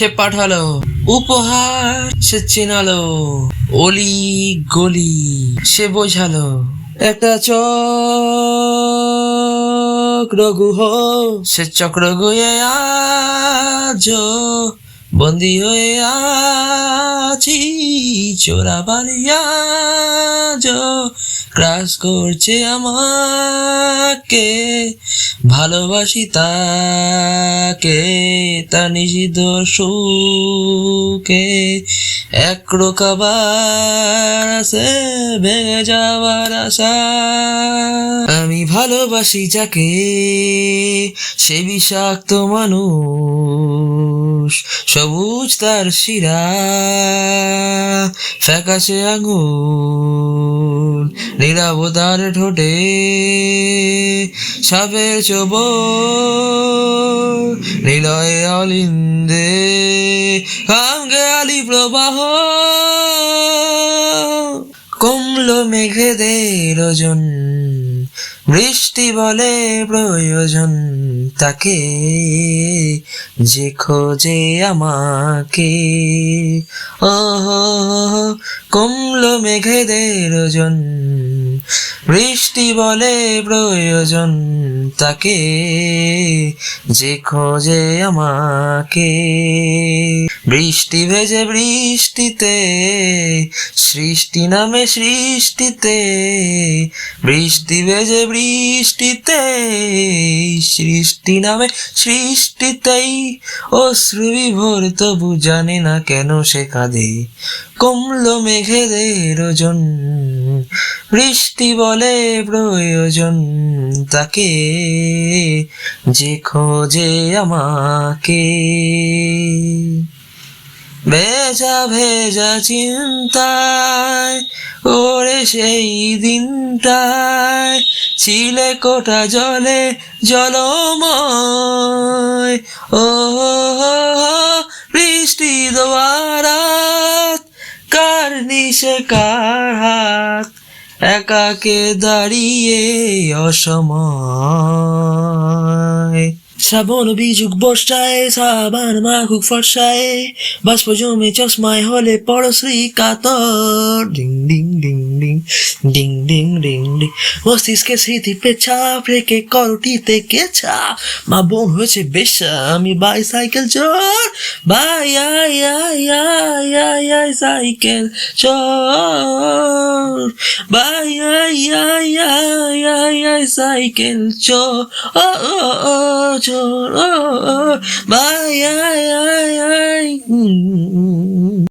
সে পাঠালো। উপহার সে চেনালো। অলি গলি সে বোঝালো। একটা চক্র গুহ সে চক্র আজ বন্দি হয়ে আছি। চোরা বালিয়া ক্রাস করছে আমাকে, ভালোবাসি তাকে তা নিষিদ্ধ সুখে। এক রোকাবার আছে, ভেঙে যাওয়ার আশা। আমি ভালোবাসি যাকে, সে বিষাক্ত মানুষ, সবুজ তার শিরা, ফ্যাকাশে আঙুল। নিরাবতার ঠোঁটে সাপের চোব নিলয়ে অলিন্দে কাঙ্গে আলি প্রবাহ। কমলো মেঘেদের ওজন, বৃষ্টি বলে প্রয়োজন তাকে, যে খোঁজে আমাকে। ও কমলো মেঘেদের ওজন বৃষ্টি বলে প্রয়োজন তাকে, যে খোঁজে আমাকে। বৃষ্টি ভেজে বৃষ্টিতে, সৃষ্টি নামে সৃষ্টিতে, বৃষ্টি ভেজে বৃষ্টিতে, সৃষ্টি নামে সৃষ্টিতেই অশ্রু বিভোর তবু জানে না কেন সে কাঁদে। কমলো মেঘেদের ওজন। বৃষ্টি বলে প্রয়োজন তাকে, যে খোঁজে আমাকে। ভেজা ভেজা চিন্তায় ওরে সেই দিনটায়, ছিলে কোটা জলে জলময়। ও বৃষ্টি দোয়ারাত নিশে কার হাত? একাকে দাঁড়িয়ে অসময়। শ্রাবণ বিযুগ বর্ষায় সাবান মাখুক ফর্ষায় বাষ্প জমে চশমায় হলে পড়শ্রী কাতর ding ding ding ding ding ding ding ding মস্তিষ্কে স্মৃতি পেছাপ রেখে করটিতে কেছা মা বোন হয়েছে বেশা আমি বাই সাইকেল চোর by I I I I I cycle চোর by I I I I I cycle চোর sure. Oh, oh, bye.